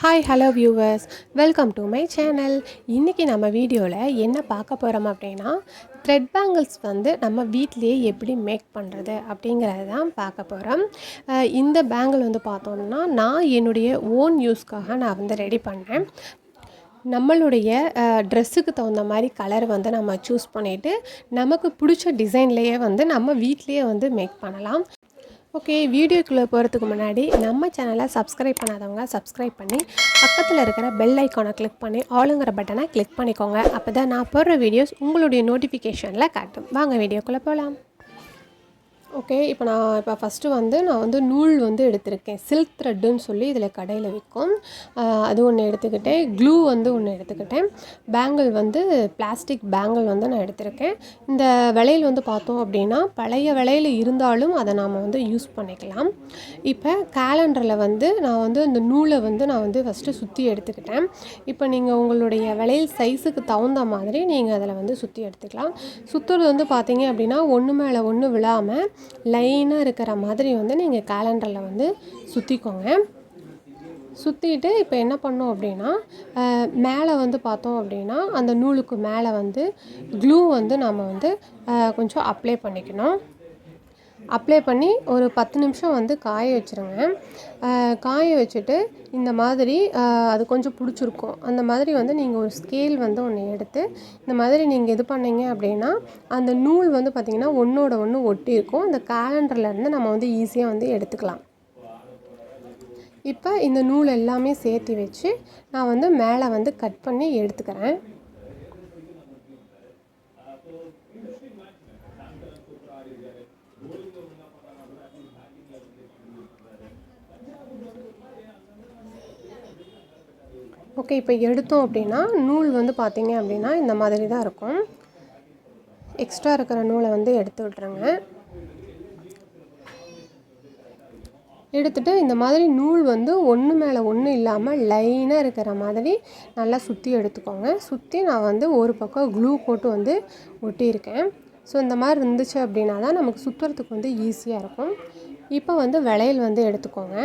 Hi hello viewers welcome to my channel இன்றைக்கி நம்ம வீடியோவில் என்ன பார்க்க போகிறோம் அப்படின்னா த்ரெட் பேங்கிள்ஸ் வந்து நம்ம வீட்டிலேயே எப்படி மேக் பண்ணுறது அப்படிங்கிறது தான் பார்க்க போகிறோம் இந்த பேங்கிள் வந்து பார்த்தோம்னா நான் என்னுடைய ஓன் யூஸ்க்காக நான் வந்து ரெடி பண்ணேன். நம்மளுடைய ட்ரெஸ்ஸுக்கு தகுந்த மாதிரி கலர் வந்து நம்ம சூஸ் பண்ணிவிட்டு நமக்கு பிடிச்ச டிசைன்லேயே வந்து நம்ம வீட்லேயே வந்து மேக் பண்ணலாம். ஓகே வீடியோக்குள்ளே போகிறதுக்கு முன்னாடி நம்ம சேனலை சப்ஸ்கிரைப் பண்ணாதவங்க சப்ஸ்கிரைப் பண்ணி பக்கத்தில் இருக்கிற பெல் ஐக்கானை கிளிக் பண்ணி ஆளுங்கிற பட்டனை கிளிக் பண்ணிக்கோங்க. அப்போ தான் நான் போடுற வீடியோஸ் உங்களுடைய நோட்டிஃபிகேஷனில் காட்டும். வாங்க வீடியோக்குள்ளே போகலாம் ஓகே இப்போ நான் இப்போ ஃபஸ்ட்டு வந்து நான் வந்து நூல் வந்து எடுத்திருக்கேன். சில்க் த்ரெட்டுன்னு சொல்லி இதில் கடையில் விற்கும் அது ஒன்று எடுத்துக்கிட்டேன். க்ளூ வந்து ஒன்று எடுத்துக்கிட்டேன். பேங்கிள் வந்து பிளாஸ்டிக் பேங்கிள் வந்து நான் எடுத்திருக்கேன். இந்த விலையில் வந்து பார்த்தோம் அப்படின்னா பழைய விலையில் இருந்தாலும் அதை நாம் வந்து யூஸ் பண்ணிக்கலாம். இப்போ கேலண்டரில் வந்து நான் வந்து இந்த நூலை வந்து நான் வந்து ஃபஸ்ட்டு சுற்றி எடுத்துக்கிட்டேன். இப்போ நீங்கள் உங்களுடைய விலையில் சைஸுக்கு தகுந்த மாதிரி நீங்கள் அதில் வந்து சுற்றி எடுத்துக்கலாம். சுற்றுறது வந்து பார்த்தீங்க அப்படின்னா ஒன்று மேலே ஒன்று விழாமல் லைனாக இருக்கிற மாதிரி வந்து நீங்கள் கேலண்டரில் வந்து சுற்றிக்கோங்க சுற்றிட்டு இப்போ என்ன பண்ணோம் அப்படின்னா மேலே வந்து பார்த்தோம் அப்படின்னா அந்த நூலுக்கு மேலே வந்து க்ளூ வந்து நாம் வந்து கொஞ்சம் அப்ளை பண்ணிக்கணும். அப்ளை பண்ணி ஒரு பத்து நிமிஷம் வந்து காய வச்சுருங்க. காய வச்சுட்டு இந்த மாதிரி அது கொஞ்சம் பிடிச்சிருக்கும். அந்த மாதிரி வந்து நீங்கள் ஒரு ஸ்கேல் வந்து ஒன்று எடுத்து இந்த மாதிரி நீங்கள் இது பண்ணீங்க அப்படின்னா அந்த நூல் வந்து பார்த்திங்கன்னா ஒன்றோட ஒன்று ஒட்டி இருக்கும். அந்த கேலண்டர்லேருந்து நம்ம வந்து ஈஸியாக வந்து எடுத்துக்கலாம். இப்போ இந்த நூல் எல்லாமே சேர்த்து வச்சு நான் வந்து மேலே வந்து கட் பண்ணி எடுத்துக்கிறேன். ஓகே இப்போ எடுத்தோம் அப்படின்னா நூல் வந்து பார்த்தீங்க அப்படின்னா இந்த மாதிரி தான் இருக்கும். எக்ஸ்ட்ரா இருக்கிற நூலை வந்து எடுத்து விட்ருங்க எடுத்துகிட்டு இந்த மாதிரி நூல் வந்து ஒன்று மேலே ஒன்று இல்லாமல் லைனாக இருக்கிற மாதிரி நல்லா சுற்றி எடுத்துக்கோங்க. சுற்றி நான் வந்து ஒரு பக்கம் க்ளூ போட்டு வந்து ஒட்டியிருக்கேன். ஸோ இந்த மாதிரி இருந்துச்சு அப்படின்னா தான் நமக்கு சுற்றுறதுக்கு வந்து ஈஸியாக இருக்கும். இப்போ வந்து விளையல் வந்து எடுத்துக்கோங்க.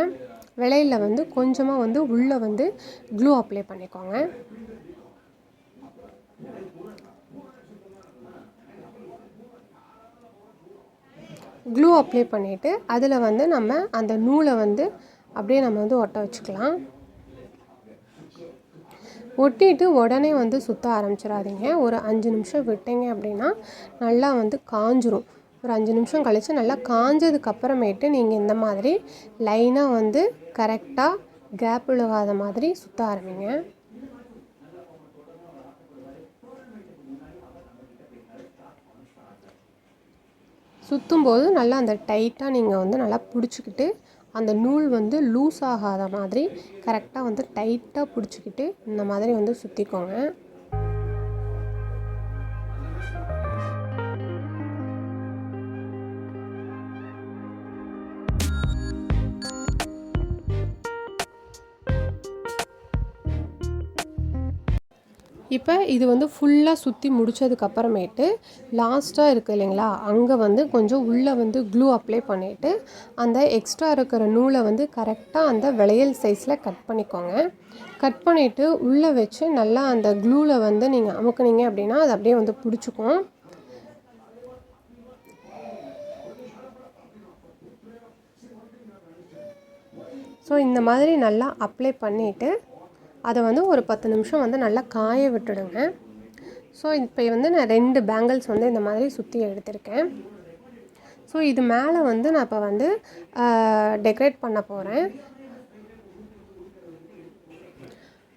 விளையலில் வந்து கொஞ்சமாக வந்து உள்ளே வந்து க்ளூ அப்ளை பண்ணிக்கோங்க. க்ளூ அப்ளை பண்ணிவிட்டு அதில் வந்து நம்ம அந்த நூலை வந்து அப்படியே நம்ம வந்து ஒட்ட வச்சுக்கலாம். ஒட்டிட்டு உடனே வந்து சுற்ற ஆரம்பிச்சிடாதீங்க. ஒரு அஞ்சு நிமிஷம் விட்டீங்க அப்படின்னா நல்லா வந்து காஞ்சிரும். ஒரு அஞ்சு நிமிஷம் கழித்து நல்லா காஞ்சதுக்கு அப்புறமேட்டு நீங்கள் இந்த மாதிரி லைனாக வந்து கரெக்டாக கேப் விழுகாத மாதிரி சுற்ற ஆரம்பிங்க. சுற்றும் போது நல்லா அந்த டைட்டாக நீங்கள் வந்து நல்லா பிடிச்சிக்கிட்டு அந்த நூல் வந்து லூஸ் ஆகாத மாதிரி கரெக்டாக வந்து டைட்டாக பிடிச்சிக்கிட்டு இந்த மாதிரி வந்து சுற்றிக்கோங்க இப்போ இது வந்து ஃபுல்லாக சுற்றி முடிச்சதுக்கப்புறமேட்டு லாஸ்ட்டாக இருக்குது இல்லைங்களா அங்கே வந்து கொஞ்சம் உள்ளே வந்து க்ளூ அப்ளை பண்ணிவிட்டு அந்த எக்ஸ்ட்ரா இருக்கிற நூலை வந்து கரெக்டாக அந்த விளையல் சைஸில் கட் பண்ணிக்கோங்க. கட் பண்ணிவிட்டு உள்ளே வச்சு நல்லா அந்த க்ளூவில் வந்து நீங்கள் அமுக்குனீங்க அப்படின்னா அது அப்படியே வந்து பிடிச்சிக்கும். ஸோ இந்த மாதிரி நல்லா அப்ளை பண்ணிவிட்டு அதை வந்து ஒரு பத்து நிமிஷம் வந்து நல்லா காய விட்டுடுங்க. ஸோ இப்போ வந்து நான் ரெண்டு பேங்கிள்ஸ் வந்து இந்த மாதிரி சுற்றி எடுத்திருக்கேன். ஸோ இது மேலே வந்து நான் இப்போ வந்து டெக்கரேட் பண்ண போகிறேன்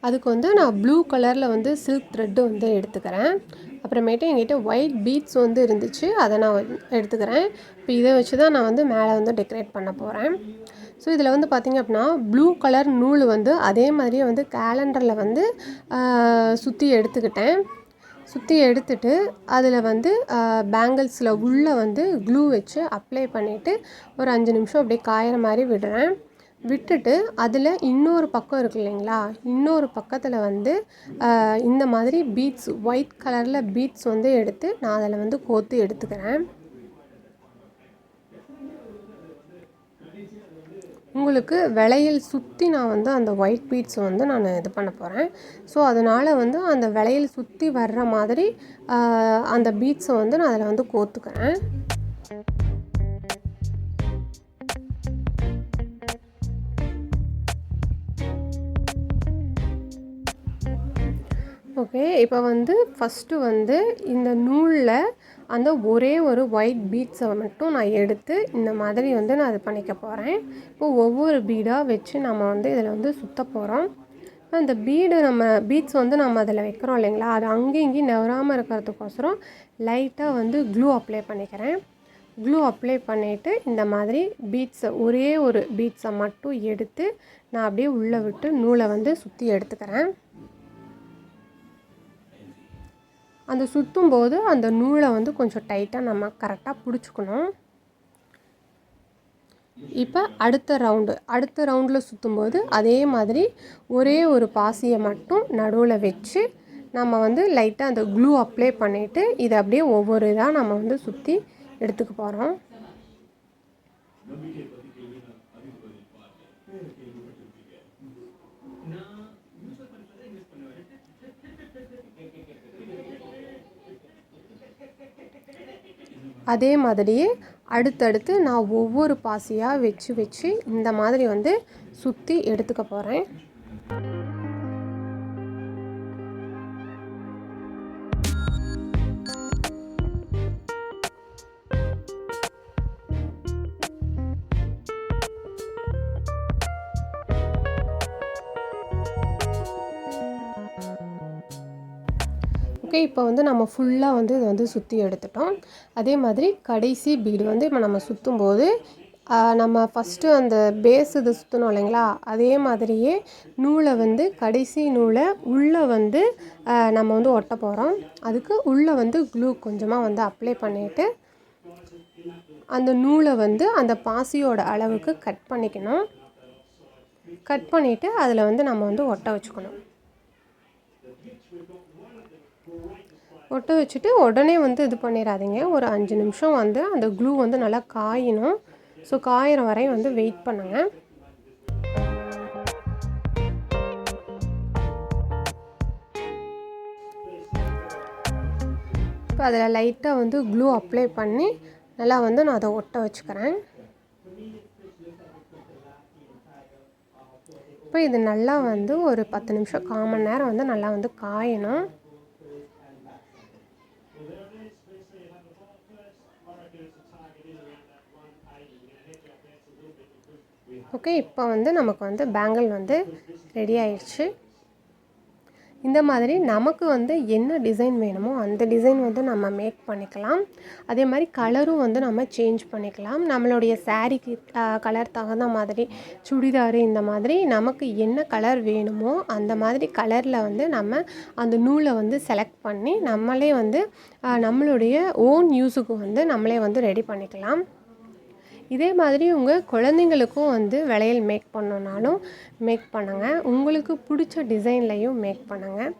அதுக்கு வந்து நான் ப்ளூ கலரில் வந்து சில்க் த்ரெட்டு வந்து எடுத்துக்கிறேன். அப்புறமேட்டு என்கிட்ட ஒயிட் பீட்ஸ் வந்து இருந்துச்சு அதை நான் எடுத்துக்கிறேன். இப்போ இதை வச்சு தான் நான் வந்து மேலே வந்து டெக்கரேட் பண்ண போகிறேன் ஸோ இதில் வந்து பார்த்திங்க அப்படின்னா ப்ளூ கலர் நூல் வந்து அதே மாதிரியே வந்து கேலண்டரில் வந்து சுற்றி எடுத்துக்கிட்டேன். சுற்றி எடுத்துட்டு அதில் வந்து பேங்கிள்ஸில் உள்ளே வந்து க்ளூ வச்சு அப்ளை பண்ணிவிட்டு ஒரு அஞ்சு நிமிஷம் அப்படியே காயிற மாதிரி விடுறேன். விட்டுட்டு அதில் இன்னொரு பக்கம் இருக்கு இல்லைங்களா? இன்னொரு பக்கத்தில் வந்து இந்த மாதிரி பீட்ஸ் ஒயிட் கலரில் பீட்ஸ் வந்து எடுத்து நான் அதில் வந்து கோத்து எடுத்துக்கிறேன். உங்களுக்கு விளையல் சுற்றி நான் வந்து அந்த ஒயிட் பீட்ஸ் வந்து நான் இது பண்ண போகிறேன் ஸோ அதனால் வந்து அந்த விளையல் சுற்றி வர்ற மாதிரி அந்த பீட்ஸை வந்து நான் அதில் வந்து கோத்துக்கிறேன். ஓகே இப்போ வந்து ஃபஸ்ட்டு வந்து இந்த நூலில் அந்த ஒரே ஒரு ஒயிட் பீட்ஸை மட்டும் நான் எடுத்து இந்த மாதிரி வந்து நான் இது பண்ணிக்க போகிறேன் இப்போ ஒவ்வொரு பீடாக வச்சு நம்ம வந்து இதில் வந்து சுத்த போகிறோம் அந்த பீடு நம்ம பீட்ஸ் வந்து நம்ம அதில் வைக்கிறோம் இல்லைங்களா? அது அங்கேயும் இங்கேயும் நெவராமல் இருக்கிறதுக்கோசரம் லைட்டாக வந்து க்ளூ அப்ளை பண்ணிக்கிறேன். க்ளூ அப்ளை பண்ணிவிட்டு இந்த மாதிரி பீட்ஸை ஒரே ஒரு பீட்ஸை மட்டும் எடுத்து நான் அப்படியே உள்ளே விட்டு நூலை வந்து சுற்றி எடுத்துக்கிறேன். அந்த சுற்றும் போது அந்த நூலை வந்து கொஞ்சம் டைட்டாக நம்ம கரெக்டாக பிடிச்சிக்கணும். இப்போ அடுத்த ரவுண்டு அடுத்த ரவுண்டில் சுற்றும்போது அதே மாதிரி ஒரே ஒரு பாசியை மட்டும் நடுவில் வச்சு நம்ம வந்து லைட்டாக அந்த க்ளூ அப்ளை பண்ணிவிட்டு இதை அப்படியே ஒவ்வொரு இதாக நம்ம வந்து சுற்றி எடுத்துக்க போகிறோம் அதே மாதிரியே அடுத்தடுத்து நான் ஒவ்வொரு பாசியாக வச்சு வச்சு இந்த மாதிரி வந்து சுற்றி எடுத்துக்க போகிறேன் ஓகே இப்போ வந்து நம்ம ஃபுல்லாக வந்து இதை வந்து சுற்றி எடுத்துட்டோம். அதே மாதிரி கடைசி பீடு வந்து இப்போ நம்ம சுற்றும் போது நம்ம ஃபஸ்ட்டு அந்த பேஸ் இது சுற்றணும் இல்லைங்களா? அதே மாதிரியே நூலை வந்து கடைசி நூலை உள்ளே வந்து நம்ம வந்து ஒட்ட போகிறோம் அதுக்கு உள்ளே வந்து க்ளூ கொஞ்சமாக வந்து அப்ளை பண்ணிவிட்டு அந்த நூலை வந்து அந்த பாசியோட அளவுக்கு கட் பண்ணிக்கணும். கட் பண்ணிவிட்டு அதில் வந்து நம்ம வந்து ஒட்ட வச்சுக்கணும். ஒட்ட வச்சுட்டு உடனே வந்து இது பண்ணிடாதீங்க ஒரு அஞ்சு நிமிஷம் வந்து அந்த க்ளூ வந்து நல்லா காயணும். ஸோ காயிற வரையும் வந்து வெயிட் பண்ணுங்கள் இப்போ அதில் லைட்டாக வந்து க்ளூ அப்ளை பண்ணி நல்லா வந்து நான் அதை ஒட்ட வச்சுக்கிறேன். இப்போ இது நல்லா வந்து ஒரு பத்து நிமிஷம் காமன் மணி நேரம் வந்து நல்லா வந்து காயணும். ஓகே இப்போ வந்து நமக்கு வந்து பேங்கிள் வந்து ரெடி ஆயிடுச்சு. இந்த மாதிரி நமக்கு வந்து என்ன டிசைன் வேணுமோ அந்த டிசைன் வந்து நம்ம மேக் பண்ணிக்கலாம். அதே மாதிரி கலரும் வந்து நம்ம சேஞ்ச் பண்ணிக்கலாம். நம்மளுடைய சாரீக்கு கலர் தகுந்த மாதிரி சுடிதாரு இந்த மாதிரி நமக்கு என்ன கலர் வேணுமோ அந்த மாதிரி கலரில் வந்து நம்ம அந்த நூலை வந்து செலக்ட் பண்ணி நம்மளே வந்து நம்மளுடைய ஓன் யூஸுக்கு வந்து நம்மளே வந்து ரெடி பண்ணிக்கலாம். இதே மாதிரி உங்கள் குழந்தைங்களுக்கும் வந்து வளையல் மேக் பண்ணணுன்னாலும் மேக் பண்ணுங்கள் உங்களுக்கு பிடிச்ச டிசைன்லையும் மேக் பண்ணுங்கள்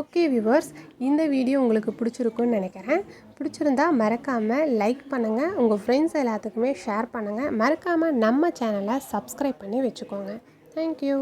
ஓகே வியூவர்ஸ் இந்த வீடியோ உங்களுக்கு பிடிச்சிருக்குன்னு நினைக்கிறேன். பிடிச்சிருந்தா மறக்காமல் லைக் பண்ணுங்கள் உங்கள் ஃப்ரெண்ட்ஸ் எல்லாத்துக்குமே ஷேர் பண்ணுங்கள் மறக்காமல் நம்ம சேனலை சப்ஸ்கிரைப் பண்ணி வச்சுக்கோங்க. தேங்க்யூ